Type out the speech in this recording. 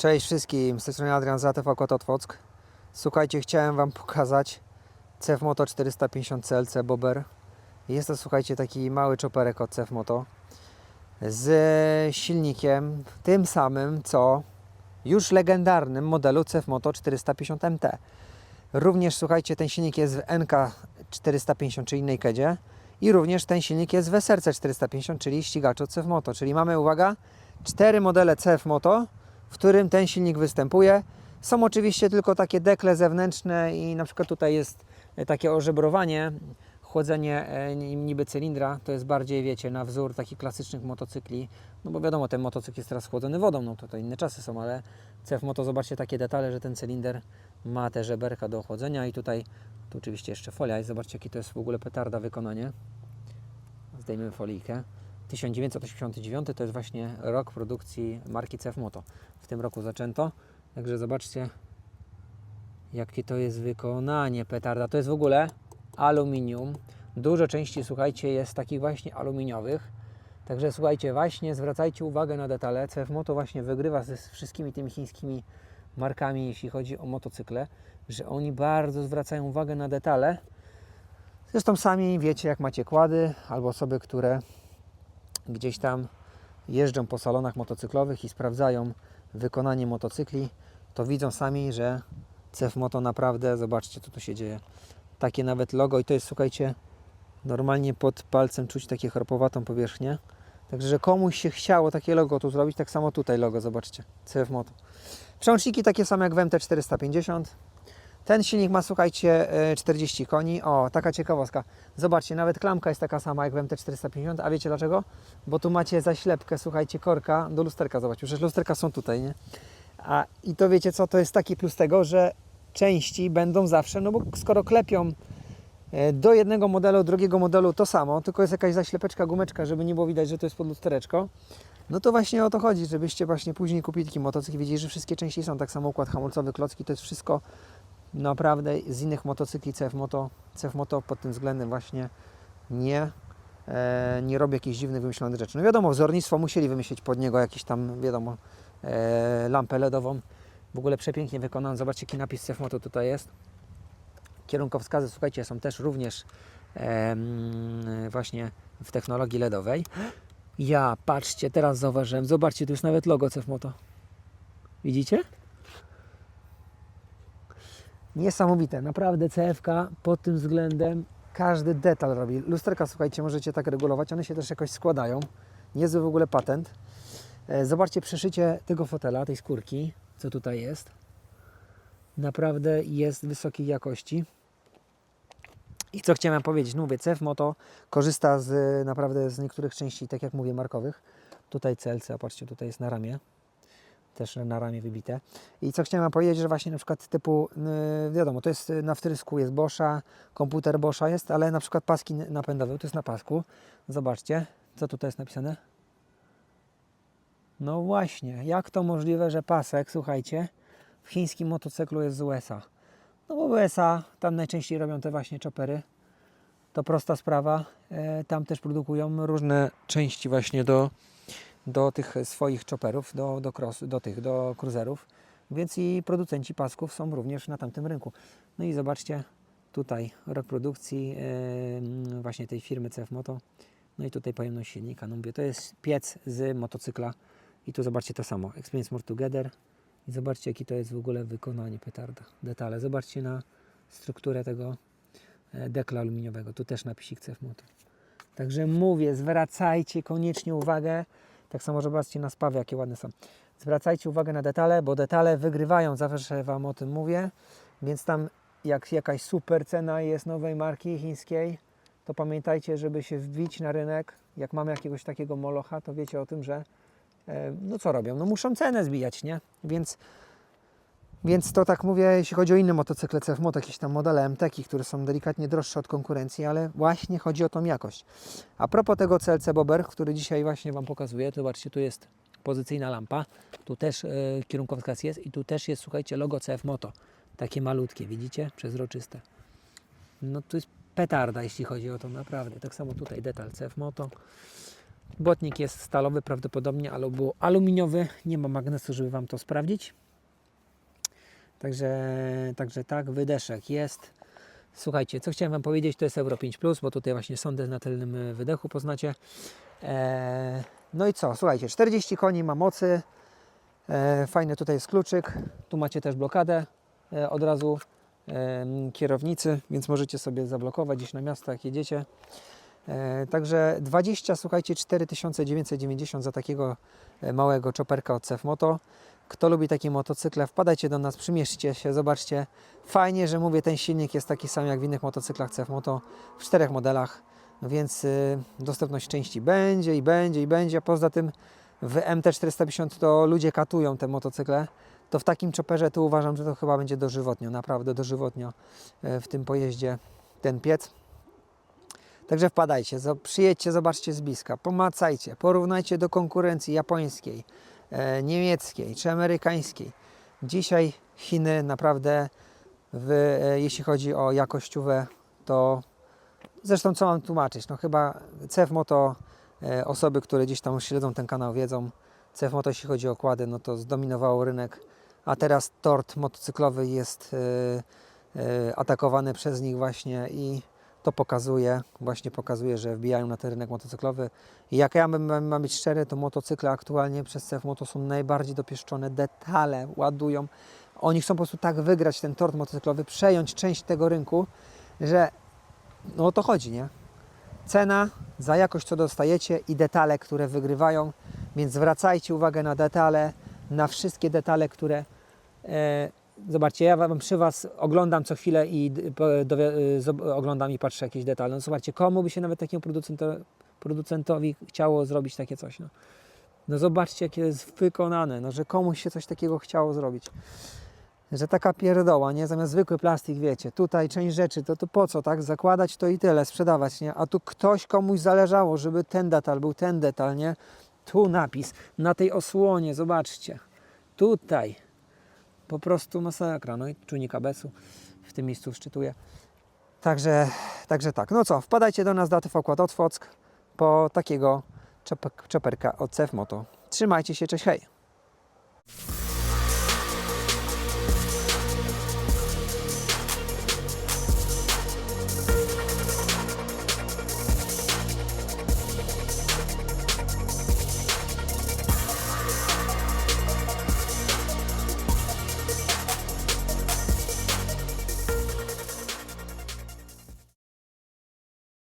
Cześć wszystkim, z tej strony Adrian z ATV Kototwock. Słuchajcie, chciałem Wam pokazać CF Moto 450 CLC Bobber. Jest to, słuchajcie, taki mały czoperek od CF Moto z silnikiem tym samym, co już legendarnym modelu CF Moto 450 MT. Również, słuchajcie, ten silnik jest w NK 450, czyli innej kedzie. I również ten silnik jest w SRC 450, czyli ścigaczu CF Moto. Czyli mamy, uwaga, cztery modele CF Moto, w którym ten silnik występuje. Są oczywiście tylko takie dekle zewnętrzne i na przykład tutaj jest e, takie ożebrowanie, chłodzenie e, niby cylindra, to jest bardziej, wiecie, na wzór takich klasycznych motocykli, no bo wiadomo, ten motocykl jest teraz chłodzony wodą, no to, to inne czasy są, ale CF Moto, zobaczcie takie detale, że ten cylinder ma te żeberka do ochłodzenia i tutaj, tu oczywiście jeszcze folia i zobaczcie, jaki to jest w ogóle petarda wykonanie. Zdejmiemy folijkę. 1989 to jest właśnie rok produkcji marki CF Moto. W tym roku zaczęto. Także zobaczcie, jakie to jest wykonanie petarda. To jest w ogóle aluminium. Dużo części, słuchajcie, jest takich właśnie aluminiowych. Także słuchajcie, właśnie zwracajcie uwagę na detale. CF Moto właśnie wygrywa ze wszystkimi tymi chińskimi markami, jeśli chodzi o motocykle, że oni bardzo zwracają uwagę na detale. Zresztą sami wiecie, jak macie kłady albo osoby, które gdzieś tam jeżdżą po salonach motocyklowych i sprawdzają wykonanie motocykli, to widzą sami, że CF Moto naprawdę, zobaczcie co tu się dzieje. Takie nawet logo i to jest, słuchajcie, normalnie pod palcem czuć takie chropowatą powierzchnię. Także, że komuś się chciało takie logo tu zrobić, tak samo tutaj logo, zobaczcie, CF Moto. Przełączniki takie same jak w MT450. Ten silnik ma, słuchajcie, e, 40 koni. O, taka ciekawostka. Zobaczcie, nawet klamka jest taka sama jak w MT450. A wiecie dlaczego? Bo tu macie zaślepkę, słuchajcie, korka do lusterka. Zobaczcie, przecież lusterka są tutaj, nie? A, I to wiecie co, to jest taki plus tego, że części będą zawsze, no bo skoro klepią e, do jednego modelu, drugiego modelu to samo, tylko jest jakaś zaślepeczka, gumeczka, żeby nie było widać, że to jest pod lustereczko, no to właśnie o to chodzi, żebyście właśnie później kupili taki motocykl i wiedzieli, że wszystkie części są tak samo, układ hamulcowy, klocki, to jest wszystko naprawdę z innych motocykli CF Moto, CF Moto pod tym względem właśnie nie, e, nie robi jakichś dziwnych, wymyślonych rzeczy. No wiadomo, wzornictwo musieli wymyślić pod niego jakiś tam, wiadomo, e, lampę LEDową. W ogóle przepięknie wykonany. Zobaczcie, jaki napis CF Moto tutaj jest. Kierunkowskazy, słuchajcie, są też również em, właśnie w technologii LEDowej. Ja, patrzcie, teraz zauważyłem, zobaczcie, tu jest nawet logo CF Moto. Widzicie? Niesamowite, naprawdę CFK pod tym względem każdy detal robi. Lusterka, słuchajcie, możecie tak regulować, one się też jakoś składają. Niezły w ogóle patent. E, Zobaczcie przeszycie tego fotela, tej skórki, co tutaj jest. Naprawdę jest wysokiej jakości. I co chciałem powiedzieć, no mówię, CF Moto korzysta z naprawdę z niektórych części, tak jak mówię, markowych. Tutaj CLC, patrzcie, tutaj jest na ramię też na ramię wybite. I co chciałem powiedzieć, że właśnie na przykład typu, yy, wiadomo, to jest na wtrysku, jest Boscha, komputer Boscha jest, ale na przykład paski napędowe, to jest na pasku. Zobaczcie, co tutaj jest napisane. No właśnie, jak to możliwe, że pasek, słuchajcie, w chińskim motocyklu jest z USA? No bo USA, tam najczęściej robią te właśnie chopery. To prosta sprawa. E, tam też produkują różne części właśnie do, do tych swoich chopperów, do, do, cross, do tych, do cruiserów, więc i producenci pasków są również na tamtym rynku. No i zobaczcie, tutaj rok produkcji e, właśnie tej firmy CF Moto, no i tutaj pojemność silnika, no mówię, to jest piec z motocykla. I tu zobaczcie to samo, Experience More Together. I zobaczcie jakie to jest w ogóle wykonanie petarda, detale, zobaczcie na strukturę tego e, dekla aluminiowego, tu też napisik CF Moto. Także mówię, zwracajcie koniecznie uwagę, tak samo zobaczcie na spawy, jakie ładne są. Zwracajcie uwagę na detale, bo detale wygrywają, zawsze Wam o tym mówię. Więc tam jak jakaś super cena jest nowej marki chińskiej, to pamiętajcie, żeby się wbić na rynek. Jak mamy jakiegoś takiego molocha, to wiecie o tym, że e, no co robią? No muszą cenę zbijać, nie? Więc, więc to tak mówię, jeśli chodzi o inne motocykle CF Moto, jakieś tam modele MTeki, które są delikatnie droższe od konkurencji, ale właśnie chodzi o tą jakość. A propos tego CLC Bobber, który dzisiaj właśnie Wam pokazuję, to zobaczcie, tu jest pozycyjna lampa, tu też e, kierunkowskaz jest i tu też jest, słuchajcie, logo CF Moto. Takie malutkie, widzicie? Przezroczyste. No tu jest petarda, jeśli chodzi o to, naprawdę. Tak samo tutaj detal CF Moto. Błotnik jest stalowy prawdopodobnie, albo aluminiowy. Nie ma magnesu, żeby Wam to sprawdzić. Także, także tak, wydeszek jest. Słuchajcie, co chciałem Wam powiedzieć, to jest Euro 5, bo tutaj właśnie sondę na tylnym e, wydechu poznacie. Eee, no i co, słuchajcie, 40 koni ma mocy. E, fajny tutaj jest kluczyk. Tu macie też blokadę e, od razu em, kierownicy, więc możecie sobie zablokować gdzieś na miasto, jak jedziecie. E, Także 20, słuchajcie, 4990 za takiego e, małego czoperka od CF Moto. Kto lubi takie motocykle, wpadajcie do nas, przymierzcie się, zobaczcie. Fajnie, że mówię, ten silnik jest taki sam jak w innych motocyklach CF Moto w czterech modelach, więc y, dostępność części będzie i będzie i będzie. Poza tym w MT450 to ludzie katują te motocykle. To w takim chopperze to uważam, że to chyba będzie dożywotnio, naprawdę dożywotnio e, w tym pojeździe ten piec. Także wpadajcie, przyjedźcie, zobaczcie z bliska, pomacajcie, porównajcie do konkurencji japońskiej, niemieckiej czy amerykańskiej. Dzisiaj Chiny naprawdę, w, e, jeśli chodzi o jakościówę, to zresztą co mam tłumaczyć? No chyba CF Moto, e, osoby, które gdzieś tam śledzą ten kanał wiedzą, CF Moto jeśli chodzi o okłady, no to zdominowało rynek, a teraz tort motocyklowy jest e, e, atakowany przez nich właśnie i to pokazuje, właśnie pokazuje, że wbijają na ten rynek motocyklowy. I jak ja mam, mam być szczery, to motocykle aktualnie przez CF Moto są najbardziej dopieszczone, detale ładują. Oni chcą po prostu tak wygrać ten tort motocyklowy, przejąć część tego rynku, że no o to chodzi, nie? Cena za jakość, co dostajecie i detale, które wygrywają, więc zwracajcie uwagę na detale, na wszystkie detale, które e, Zobaczcie, ja wam przy Was oglądam co chwilę i y, oglądam i patrzę jakieś detale. No zobaczcie, komu by się nawet takiemu producento, producentowi chciało zrobić takie coś, no. No zobaczcie, jakie jest wykonane, no że komuś się coś takiego chciało zrobić. Że taka pierdoła, nie? Zamiast zwykły plastik, wiecie, tutaj część rzeczy, to, to po co, tak? Zakładać to i tyle, sprzedawać, nie? A tu ktoś komuś zależało, żeby ten detal był ten detal, nie? Tu napis, na tej osłonie, zobaczcie. Tutaj, po prostu masakra. No i czujnik ABS-u w tym miejscu szczytuje. Także, także tak. No co, wpadajcie do nas do ATV Kład od Fock po takiego czop- czoperka od CF Moto. Trzymajcie się, cześć, hej!